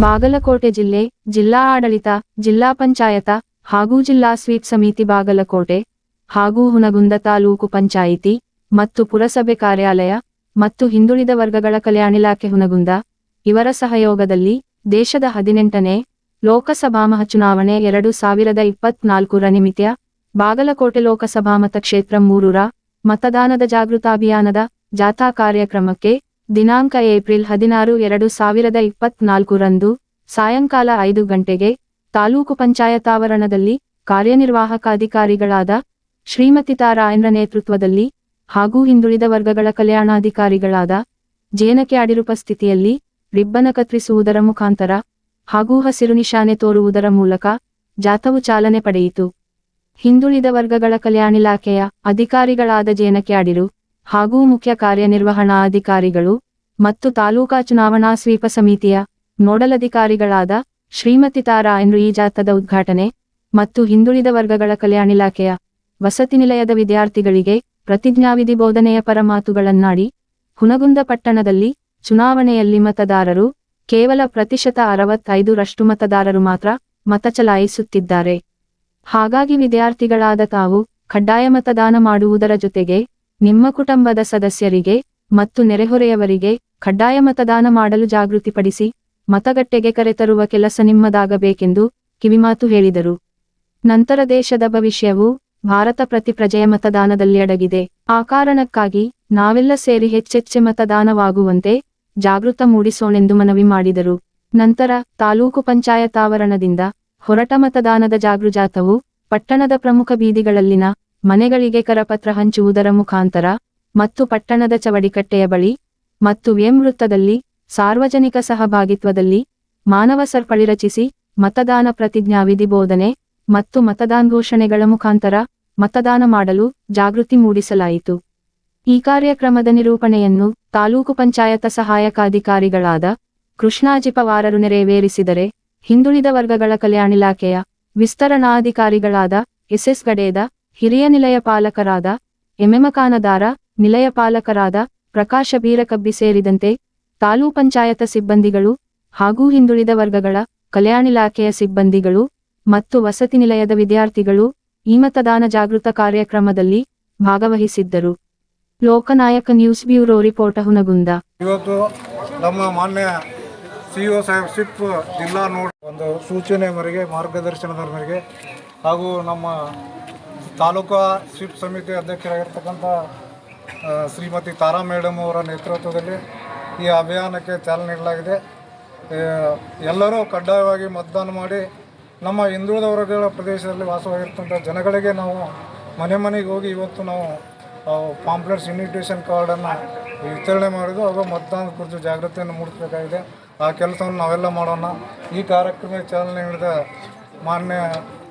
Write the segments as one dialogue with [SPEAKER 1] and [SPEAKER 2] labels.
[SPEAKER 1] ಬಾಗಲಕೋಟೆ ಜಿಲ್ಲೆ, ಜಿಲ್ಲಾ ಆಡಳಿತ, ಜಿಲ್ಲಾ ಪಂಚಾಯತ ಹಾಗೂ ಜಿಲ್ಲಾ ಸ್ವೀಪ್ ಸಮಿತಿ ಬಾಗಲಕೋಟೆ ಹಾಗೂ ಹುನಗುಂದ ತಾಲೂಕು ಪಂಚಾಯಿತಿ ಮತ್ತು ಪುರಸಭೆ ಕಾರ್ಯಾಲಯ ಮತ್ತು ಹಿಂದುಳಿದ ವರ್ಗಗಳ ಕಲ್ಯಾಣ ಇಲಾಖೆ ಹುನಗುಂದ. ಇವರ ಸಹಯೋಗದಲ್ಲಿ ದೇಶದ ಹದಿನೆಂಟನೇ ಲೋಕಸಭಾ ಚುನಾವಣೆ ಎರಡು ಸಾವಿರದ ಇಪ್ಪತ್ನಾಲ್ಕರ ನಿಮಿತ್ಯ ಬಾಗಲಕೋಟೆ ಲೋಕಸಭಾ ಮತಕ್ಷೇತ್ರ ಮೂರರ ಮತದಾನದ ಜಾಗೃತಾಭಿಯಾನದ ಜಾಥಾ ಕಾರ್ಯಕ್ರಮಕ್ಕೆ ದಿನಾಂಕ ಏಪ್ರಿಲ್ ಹದಿನಾರು ಎರಡು ಸಾವಿರದ ಇಪ್ಪತ್ನಾಲ್ಕರಂದು ಸಾಯಂಕಾಲ ಐದು ಗಂಟೆಗೆ ತಾಲೂಕು ಪಂಚಾಯತಾವರಣದಲ್ಲಿ ಕಾರ್ಯನಿರ್ವಾಹಕಾಧಿಕಾರಿಗಳಾದ ಶ್ರೀಮತಿ ತಾರಾಯಣ್ರ ನೇತೃತ್ವದಲ್ಲಿ ಹಾಗೂ ಹಿಂದುಳಿದ ವರ್ಗಗಳ ಕಲ್ಯಾಣಾಧಿಕಾರಿಗಳಾದ ಜೇನಕೆ ಅಡಿರುಪಸ್ಥಿತಿಯಲ್ಲಿ ರಿಬ್ಬನ ಕತ್ತರಿಸುವುದರ ಮುಖಾಂತರ ಹಾಗೂ ಹಸಿರು ನಿಶಾನೆ ತೋರುವುದರ ಮೂಲಕ ಜಾಥವು ಚಾಲನೆ ಪಡೆಯಿತು. ಹಿಂದುಳಿದ ವರ್ಗಗಳ ಕಲ್ಯಾಣ ಇಲಾಖೆಯ ಅಧಿಕಾರಿಗಳಾದ ಜೇನಕೆ ಅಡಿರು ಹಾಗೂ ಮುಖ್ಯ ಕಾರ್ಯನಿರ್ವಹಣಾಧಿಕಾರಿಗಳು ಮತ್ತು ತಾಲೂಕಾ ಚುನಾವಣಾ ಸ್ವೀಪ ಸಮಿತಿಯ ನೋಡಲ್ ಅಧಿಕಾರಿಗಳಾದ ಶ್ರೀಮತಿ ತಾರಾ ಈ ಜಾಥದ ಉದ್ಘಾಟನೆ ಮತ್ತು ಹಿಂದುಳಿದ ವರ್ಗಗಳ ಕಲ್ಯಾಣ ಇಲಾಖೆಯ ವಸತಿ ನಿಲಯದ ವಿದ್ಯಾರ್ಥಿಗಳಿಗೆ ಪ್ರತಿಜ್ಞಾವಿಧಿ ಬೋಧನೆಯ ಪರಮಾತುಗಳನ್ನಾಡಿ, ಹುನಗುಂದ ಪಟ್ಟಣದಲ್ಲಿ ಚುನಾವಣೆಯಲ್ಲಿ ಮತದಾರರು ಕೇವಲ ಪ್ರತಿಶತ ಅರವತ್ತೈದು ರಷ್ಟು ಮತದಾರರು ಮಾತ್ರ ಮತ ಚಲಾಯಿಸುತ್ತಿದ್ದಾರೆ. ಹಾಗಾಗಿ ವಿದ್ಯಾರ್ಥಿಗಳಾದ ತಾವು ಕಡ್ಡಾಯ ಮತದಾನ ಮಾಡುವುದರ ಜೊತೆಗೆ ನಿಮ್ಮ ಕುಟುಂಬದ ಸದಸ್ಯರಿಗೆ ಮತ್ತು ನೆರೆಹೊರೆಯವರಿಗೆ ಕಡ್ಡಾಯ ಮತದಾನ ಮಾಡಲು ಜಾಗೃತಿಪಡಿಸಿ, ಮತಗಟ್ಟೆಗೆ ಕರೆತರುವ ಕೆಲಸ ನಿಮ್ಮದಾಗಬೇಕೆಂದು ಕಿವಿಮಾತು ಹೇಳಿದರು. ನಂತರ ದೇಶದ ಭವಿಷ್ಯವು ಭಾರತ ಪ್ರತಿ ಪ್ರಜೆಯ ಮತದಾನದಲ್ಲಿ ಅಡಗಿದೆ. ಆ ಕಾರಣಕ್ಕಾಗಿ ನಾವೆಲ್ಲ ಸೇರಿ ಹೆಚ್ಚೆಚ್ಚೆ ಮತದಾನವಾಗುವಂತೆ ಜಾಗೃತ ಮೂಡಿಸೋಣೆಂದು ಮನವಿ ಮಾಡಿದರು. ನಂತರ ತಾಲೂಕು ಪಂಚಾಯತ್ ಆವರಣದಿಂದ ಹೊರಟ ಮತದಾನದ ಜಾಗೃಜಾತವು ಪಟ್ಟಣದ ಪ್ರಮುಖ ಬೀದಿಗಳಲ್ಲಿನ ಮನೆಗಳಿಗೆ ಕರಪತ್ರ ಹಂಚುವುದರ ಮುಖಾಂತರ ಮತ್ತು ಪಟ್ಟಣದ ಚವಡಿಕಟ್ಟೆಯ ಬಳಿ ಮತ್ತು ವ್ಯಂ ವೃತ್ತದಲ್ಲಿ ಸಾರ್ವಜನಿಕ ಸಹಭಾಗಿತ್ವದಲ್ಲಿ ಮಾನವ ಸರ್ಪಳಿ ರಚಿಸಿ ಮತದಾನ ಪ್ರತಿಜ್ಞಾವಿಧಿ ಬೋಧನೆ ಮತ್ತು ಮತದಾನ ಘೋಷಣೆಗಳ ಮುಖಾಂತರ ಮತದಾನ ಮಾಡಲು ಜಾಗೃತಿ ಮೂಡಿಸಲಾಯಿತು. ಈ ಕಾರ್ಯಕ್ರಮದ ನಿರೂಪಣೆಯನ್ನು ತಾಲೂಕು ಪಂಚಾಯತ ಸಹಾಯಕಾಧಿಕಾರಿಗಳಾದ ಕೃಷ್ಣಾಜಿ ಪವಾರರು ನೆರವೇರಿಸಿದರೆ ಹಿಂದುಳಿದ ವರ್ಗಗಳ ಕಲ್ಯಾಣ ಇಲಾಖೆಯ ವಿಸ್ತರಣಾಧಿಕಾರಿಗಳಾದ ಎಸ್ಎಸ್ ಗಡೇದ ಹಿರಿಯ ನಿಲಯ ಪಾಲಕರಾದ ಎಮೆಮಕಾನದಾರ ನಿಲಯ ಪಾಲಕರಾದ ಪ್ರಕಾಶ ಬೀರಕಬ್ಬಿ ಸೇರಿದಂತೆ ತಾಲೂ ಪಂಚಾಯತ ಸಿಬ್ಬಂದಿಗಳು ಹಾಗೂ ಹಿಂದುಳಿದ ವರ್ಗಗಳ ಕಲ್ಯಾಣ ಇಲಾಖೆಯ ಸಿಬ್ಬಂದಿಗಳು ಮತ್ತು ವಸತಿ ನಿಲಯದ ವಿದ್ಯಾರ್ಥಿಗಳು ಈ ಮತದಾನ ಜಾಗೃತ ಕಾರ್ಯಕ್ರಮದಲ್ಲಿ ಭಾಗವಹಿಸಿದ್ದರು. Lokanayaka news bureau report, Hungund.
[SPEAKER 2] ಇವತ್ತು ನಮ್ಮ ಮಾನ್ಯ ಸಿಇಒ ಸಾಹೇಬ್ ಸಿಪ್ ಜಿಲ್ಲಾ ನೋಡ್ ಒಂದು ಸೂಚನೆ ಮೇರೆಗೆ ಮಾರ್ಗದರ್ಶನದ ಮೇರೆಗೆ ಹಾಗೂ ನಮ್ಮ ತಾಲೂಕಾ ಸ್ವೀಪ್ ಸಮಿತಿ ಅಧ್ಯಕ್ಷರಾಗಿರ್ತಕ್ಕಂಥ ಶ್ರೀಮತಿ ತಾರಾ ಮೇಡಮ್ ಅವರ ನೇತೃತ್ವದಲ್ಲಿ ಈ ಅಭಿಯಾನಕ್ಕೆ ಚಾಲನೆ ನೀಡಲಾಗಿದೆ. ಎಲ್ಲರೂ ಕಡ್ಡಾಯವಾಗಿ ಮತದಾನ ಮಾಡಿ ನಮ್ಮ ಹಿಂದುಳಿದ ವರ್ಗಗಳ ಪ್ರದೇಶದಲ್ಲಿ ವಾಸವಾಗಿರ್ತಕ್ಕಂಥ ಜನಗಳಿಗೆ ನಾವು ಮನೆ ಮನೆಗೆ ಹೋಗಿ ಇವತ್ತು ನಾವು ಪಾಂಪ್ಲೆಟ್ಸ್ ಇನ್ವಿಟೇಷನ್ ಕಾರ್ಡನ್ನು ವಿತರಣೆ ಮಾಡಿದ್ದು ಹಾಗೂ ಮತದಾನದ ಕುರಿತು ಜಾಗೃತಿಯನ್ನು ಮೂಡಿಸಬೇಕಾಗಿದೆ. ಆ ಕೆಲಸವನ್ನು ನಾವೆಲ್ಲ ಮಾಡೋಣ. ಈ ಕಾರ್ಯಕ್ರಮಕ್ಕೆ ಚಾಲನೆ ನೀಡಿದ ಮಾನ್ಯ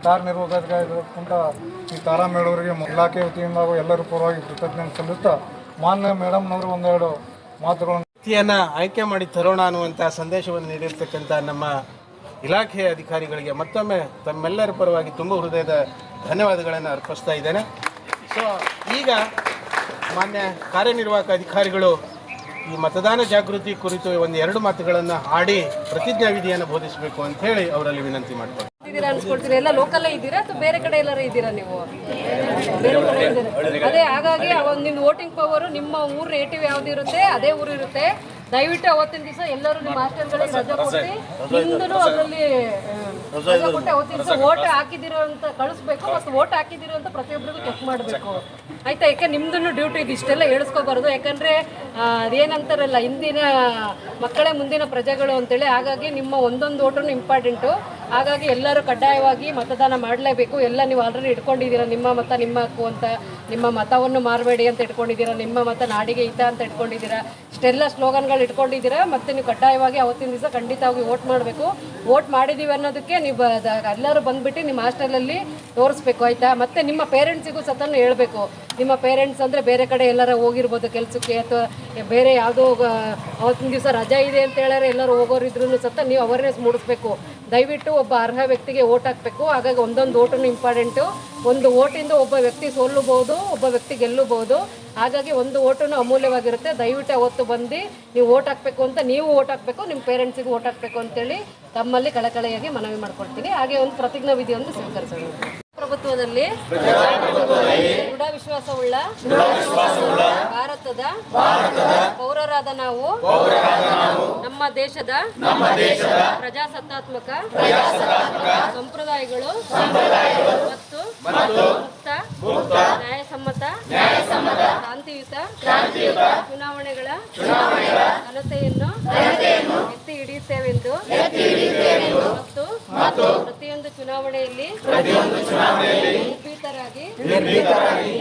[SPEAKER 2] ಕಾರ್ಯನಿರ್ವಾಹಕಾಧಿಕಾರಿಗಳಂತ ಈ ತಾರಾ ಮೇಡವರಿಗೆ ಇಲಾಖೆ ವತಿಯಿಂದ ಹಾಗೂ ಎಲ್ಲರ ಪರವಾಗಿ ಕೃತಜ್ಞತೆ ಸಲ್ಲಿಸ್ತಾ ಮಾನ್ಯ ಮೇಡಮ್ನವರು ಒಂದೆರಡು ಮಾತುಗಳನ್ನು
[SPEAKER 3] ವ್ಯಕ್ತಿಯನ್ನು ಆಯ್ಕೆ ಮಾಡಿ ತರೋಣ ಅನ್ನುವಂಥ ಸಂದೇಶವನ್ನು ನೀಡಿರ್ತಕ್ಕಂಥ ನಮ್ಮ ಇಲಾಖೆಯ ಅಧಿಕಾರಿಗಳಿಗೆ ಮತ್ತೊಮ್ಮೆ ತಮ್ಮೆಲ್ಲರ ಪರವಾಗಿ ತುಂಬ ಹೃದಯದ ಧನ್ಯವಾದಗಳನ್ನು ಅರ್ಪಿಸ್ತಾ ಇದ್ದೇನೆ. ಸೊ ಈಗ ಮಾನ್ಯ ಕಾರ್ಯನಿರ್ವಾಹಕ ಅಧಿಕಾರಿಗಳು ಈ ಮತದಾನ ಜಾಗೃತಿ ಕುರಿತು ಒಂದು ಎರಡು ಮಾತುಗಳನ್ನು ಆಡಿ ಪ್ರತಿಜ್ಞಾವಿಧಿಯನ್ನು ಬೋಧಿಸಬೇಕು ಅಂತ ಹೇಳಿ ಅವರಲ್ಲಿ ವಿನಂತಿ ಮಾಡ್ತಾರೆ
[SPEAKER 4] ಇದ್ದೀರಾ ಅನ್ಸ್ಕೊಳ್ತೀರಾ ಎಲ್ಲ ಲೋಕಲ್ಲೇ ಇದ್ದೀರಾ ಅಥವಾ ಬೇರೆ ಕಡೆ ಎಲ್ಲರೂ ಇದ್ದೀರಾ ನೀವು? ಬೇರೆ ಕಡೆ ಇದ್ದೀರಾ. ಅದೇ ಹಾಗಾಗಿ ಅವಾಗ ನಿಮ್ಮ ವೋಟಿಂಗ್ ಪವರ್ ನಿಮ್ಮ ಊರ್ ನೇಟಿವ್ ಯಾವ್ದು ಇರುತ್ತೆ ಅದೇ ಊರು ಇರುತ್ತೆ. ದಯವಿಟ್ಟು ಅವತ್ತಿನ ದಿವಸ ಎಲ್ಲರೂ ನಿಮ್ಮ ಮಾಸ್ಟರ್ಗಳಿಗೆ ರಜೆ ಕೊಟ್ಟು ನಿಮ್ದು ಅದರಲ್ಲಿ ರಜೆ ಕೊಟ್ಟು ಅವತ್ತಿನ ದಿವಸ ವೋಟ್ ಹಾಕಿದಿರೋ ಅಂತ ಕಳಿಸ್ಬೇಕು ಮತ್ತು ವೋಟ್ ಹಾಕಿದಿರೋ ಅಂತ ಪ್ರತಿಯೊಬ್ಬರಿಗೂ ಚೆಕ್ ಮಾಡಬೇಕು. ಆಯ್ತಾ ಯಾಕೆ ನಿಮ್ದು ಡ್ಯೂಟಿ ಇದು ಇಷ್ಟೆಲ್ಲ ಹೇಳಿಸ್ಕೋಬಾರ್ದು. ಯಾಕಂದ್ರೆ ಅದೇನಂತಾರಲ್ಲ ಹಿಂದಿನ ಮಕ್ಕಳೇ ಮುಂದಿನ ಪ್ರಜೆಗಳು ಅಂತೇಳಿ ಹಾಗಾಗಿ ನಿಮ್ಮ ಒಂದೊಂದು ಓಟು ಇಂಪಾರ್ಟೆಂಟು ಹಾಗಾಗಿ ಎಲ್ಲರೂ ಕಡ್ಡಾಯವಾಗಿ ಮತದಾನ ಮಾಡಲೇಬೇಕು. ಎಲ್ಲ ನೀವು ಆಲ್ರೆಡಿ ಇಟ್ಕೊಂಡಿದ್ದೀರಾ, ನಿಮ್ಮ ಮತ ನಿಮ್ಮ ಹಕ್ಕು ಅಂತ, ನಿಮ್ಮ ಮತವನ್ನು ಮಾರಬೇಡಿ ಅಂತ ಇಟ್ಕೊಂಡಿದ್ದೀರಾ, ನಿಮ್ಮ ಮತ ನಾಡಿಗೆ ಹಿತ ಅಂತ ಇಟ್ಕೊಂಡಿದ್ದೀರಾ, ಇಷ್ಟೆಲ್ಲ ಸ್ಲೋಗನ್ಗಳು ಇಟ್ಕೊಂಡಿದ್ದೀರಾ, ಮತ್ತು ನೀವು ಕಡ್ಡಾಯವಾಗಿ ಅವತ್ತಿನ ದಿವಸ ಖಂಡಿತವಾಗಿ ವೋಟ್ ಮಾಡಬೇಕು. ವೋಟ್ ಮಾಡಿದ್ದೀವಿ ಅನ್ನೋದಕ್ಕೆ ನೀವು ಎಲ್ಲರೂ ಬಂದುಬಿಟ್ಟು ನಿಮ್ಮ ಹಾಸ್ಟೆಲಲ್ಲಿ ತೋರಿಸ್ಬೇಕು, ಆಯಿತಾ? ಮತ್ತೆ ನಿಮ್ಮ ಪೇರೆಂಟ್ಸಿಗೂ ಸತನ ಹೇಳಬೇಕು. ನಿಮ್ಮ ಪೇರೆಂಟ್ಸ್ ಅಂದರೆ ಬೇರೆ ಕಡೆ ಎಲ್ಲರ ಹೋಗಿರ್ಬೋದು ಕೆಲಸಕ್ಕೆ ಅಥವಾ ಬೇರೆ ಯಾವುದೋ ಅವತ್ತಿನ ದಿವಸ ರಜಾ ಇದೆ ಅಂತ ಹೇಳಿದ್ರೆ ಎಲ್ಲರೂ ಹೋಗೋರಿದ್ರು ಸತ ನೀವು ಅವೇರ್ನೆಸ್ ಮೂಡಿಸ್ಬೇಕು. ದಯವಿಟ್ಟು ಒಬ್ಬ ಅರ್ಹ ವ್ಯಕ್ತಿಗೆ ಓಟ್ ಹಾಕಬೇಕು. ಹಾಗಾಗಿ ಒಂದೊಂದು ಓಟನ್ನು ಇಂಪಾರ್ಟೆಂಟು ಒಂದು ಓಟಿಂದ ಒಬ್ಬ ವ್ಯಕ್ತಿ ಸೋಲ್ಲಬಹುದು ಒಬ್ಬ ವ್ಯಕ್ತಿ ಗೆಲ್ಲಬಹುದು ಹಾಗಾಗಿ ಒಂದು ಓಟನ್ನು ಅಮೂಲ್ಯವಾಗಿರುತ್ತೆ. ದಯವಿಟ್ಟು ಅವತ್ತು ಬಂದು ನೀವು ಓಟ್ ಹಾಕಬೇಕು ಅಂತ ನೀವು ಓಟ್ ಹಾಕಬೇಕು, ನಿಮ್ಮ ಪೇರೆಂಟ್ಸಿಗೆ ಓಟ್ ಹಾಕಬೇಕು ಅಂತೇಳಿ ತಮ್ಮಲ್ಲಿ ಕಳಕಳಿಯಾಗಿ ಮನವಿ ಮಾಡ್ಕೊಳ್ತೀನಿ ಹಾಗೆ ಒಂದು ಪ್ರತಿಜ್ಞಾ ವಿಧಿಯನ್ನು ಸ್ವೀಕರಿಸೋಣ. ಪ್ರಭುತ್ವದಲ್ಲಿ ದೃಢ ವಿಶ್ವಾಸವುಳ್ಳ ಭಾರತದ ಪೌರರಾದ ನಾವು, ನಮ್ಮ ದೇಶದ ಪ್ರಜಾಸತ್ತಾತ್ಮಕ ಸಂಪ್ರದಾಯಗಳು ಮತ್ತು ಮುಕ್ತ, ನ್ಯಾಯಸಮ್ಮತ, ಶಾಂತಿಯುತ ಚುನಾವಣೆಗಳ ಘನತೆಯನ್ನು ಎತ್ತಿ ಹಿಡಿಯುತ್ತೇವೆಂದು ಚುನಾವಣೆಯಲ್ಲಿ ನಿರ್ಭೀತರಾಗಿ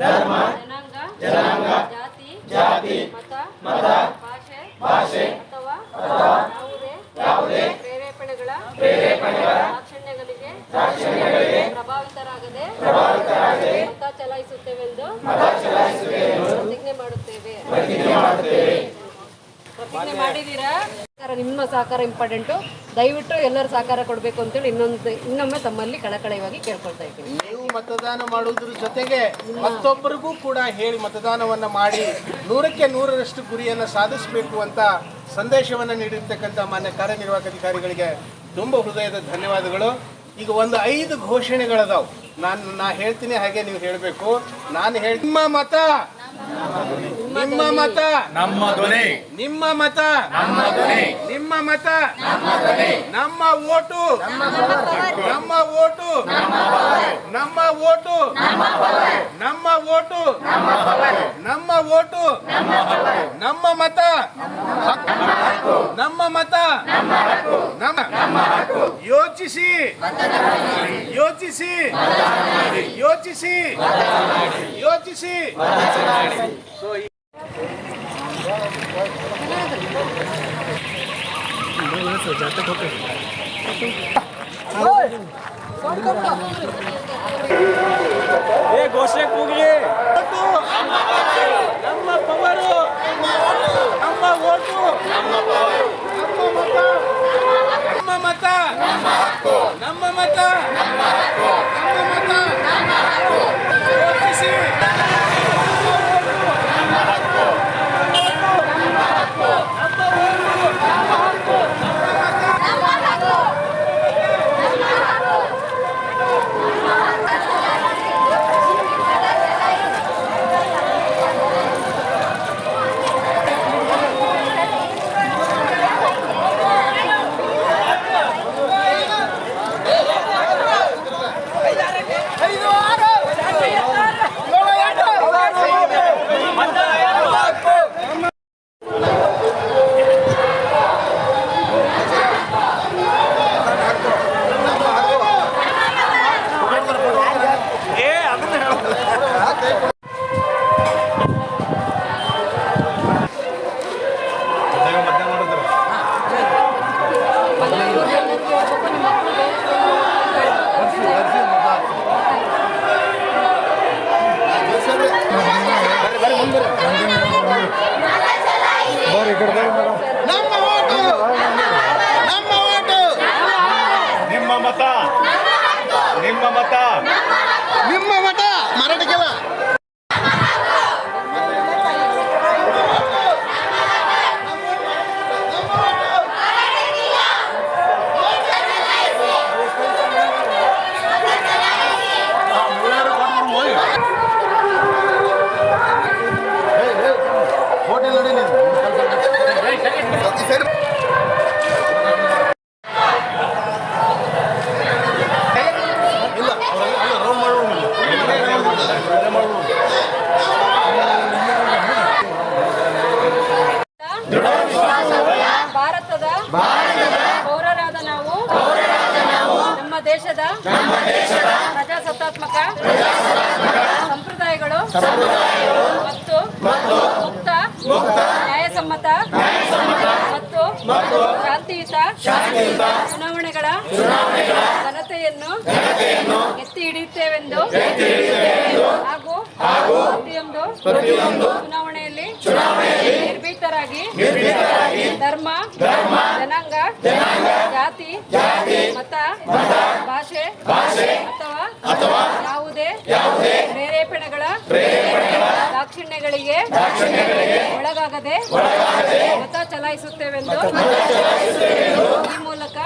[SPEAKER 4] ಧರ್ಮ ಜನಾಂಗ ಜಾತಿ ಮತ ಭಾಷೆ ಅಥವಾ ಯಾವುದೇ ಪ್ರೇರೇಪಣೆಗಳ ಪ್ರಭಾವಿತರಾಗದೆ ಮತ ಚಲಾಯಿಸುತ್ತೇವೆಂದು ಪ್ರತಿಜ್ಞೆ ಮಾಡುತ್ತೇವೆ. ಪ್ರತಿಜ್ಞೆ ಸಹಕಾರ, ನಿಮ್ಮ ಸಹಕಾರ ಇಂಪಾರ್ಟೆಂಟು. ದಯವಿಟ್ಟು ಎಲ್ಲರೂ ಸಹಕಾರ ಕೊಡಬೇಕು ಅಂತೇಳಿ ಇನ್ನೊಂದು ಇನ್ನೊಮ್ಮೆ ತಮ್ಮಲ್ಲಿ ಕಳಕಳಿಯಾಗಿ ಕೇಳ್ಕೊಳ್ತಾ ಇದ್ದೀನಿ.
[SPEAKER 3] ನೀವು ಮತದಾನ ಮಾಡುವುದ್ರ ಜೊತೆಗೆ ಮತ್ತೊಬ್ಬರಿಗೂ ಕೂಡ ಹೇಳಿ ಮತದಾನವನ್ನ ಮಾಡಿ ನೂರಕ್ಕೆ ನೂರರಷ್ಟು ಗುರಿಯನ್ನು ಸಾಧಿಸಬೇಕು ಅಂತ ಸಂದೇಶವನ್ನು ನೀಡಿರ್ತಕ್ಕಂಥ ಮಾನ್ಯ ಕಾರ್ಯನಿರ್ವಾಹಕ ಅಧಿಕಾರಿಗಳಿಗೆ ತುಂಬ ಹೃದಯದ ಧನ್ಯವಾದಗಳು. ಈಗ ಒಂದು ಐದು ಘೋಷಣೆಗಳದಾವು. ನಾನು ನಾ ಹೇಳ್ತೀನಿ ಹಾಗೆ ನೀವು ಹೇಳಬೇಕು. ನಾನು ಹೇಳಿ ನಿಮ್ಮ ಮತ ನಿಮ್ಮ ಮತ.
[SPEAKER 5] ನಮ್ಮ ಧ್ವನಿ.
[SPEAKER 3] ನಿಮ್ಮ ಮತ.
[SPEAKER 5] ನಮ್ಮ ಧ್ವನಿ.
[SPEAKER 3] ನಿಮ್ಮ ಮತ. ನಮ್ಮ ಓಟು. ನಮ್ಮ ಓಟು. ನಮ್ಮ ಓಟು. ನಮ್ಮ ಓಟು. ನಮ್ಮ ಓಟು. ನಮ್ಮ ಮತ. ನಮ್ಮ ಮತ. ನಮ್ಮ ಯೋಚಿಸಿ. ಯೋಚಿಸಿ. ಯೋಚಿಸಿ. ಯೋಚಿಸಿ. ಸೊ
[SPEAKER 5] ಏ ಘೋಷಣೆ ಕೂಗ್ಲಿ
[SPEAKER 3] ಓಟು ನಮ್ಮ ಪವರು ನಮ್ಮ ಓಟು ನಮ್ಮ ಮತ ನಮ್ಮ ಮತ ನಮ್ಮ ಮತ ನಿಮ್ಮ
[SPEAKER 5] ಮತ? ನಿಮ್ಮ ಮತ?
[SPEAKER 3] ಮರಾಠಿ
[SPEAKER 4] ಮತ್ತು ಮುಕ್ತ ನ್ಯಾಯಸಮ್ಮತ ಮತ್ತು ಶಾಂತಿಯುತ ಚುನಾವಣೆಗಳ ಘನತೆಯನ್ನು ಎತ್ತಿ ಹಿಡಿಯುತ್ತೇವೆಂದು ಹಾಗೂ ಪ್ರತಿಯೊಂದು ಚುನಾವಣೆಯಲ್ಲಿ ನಿರ್ಭೀತರಾಗಿ ಧರ್ಮ ಜನಾಂಗ ಜಾತಿ ಮತ ಭಾಷೆ ಅಥವಾ ಯಾವುದೇ ಪ್ರೇರೇಪಣೆಗಳ ದಾಕ್ಷಿಣ್ಯ ದಾಕ್ಷಣ್ಯಗಳಿಗೆ ಒಳಗಾಗದೆ ಮತ ಚಲಾಯಿಸುತ್ತೇವೆಂದು ಈ ಮೂಲಕ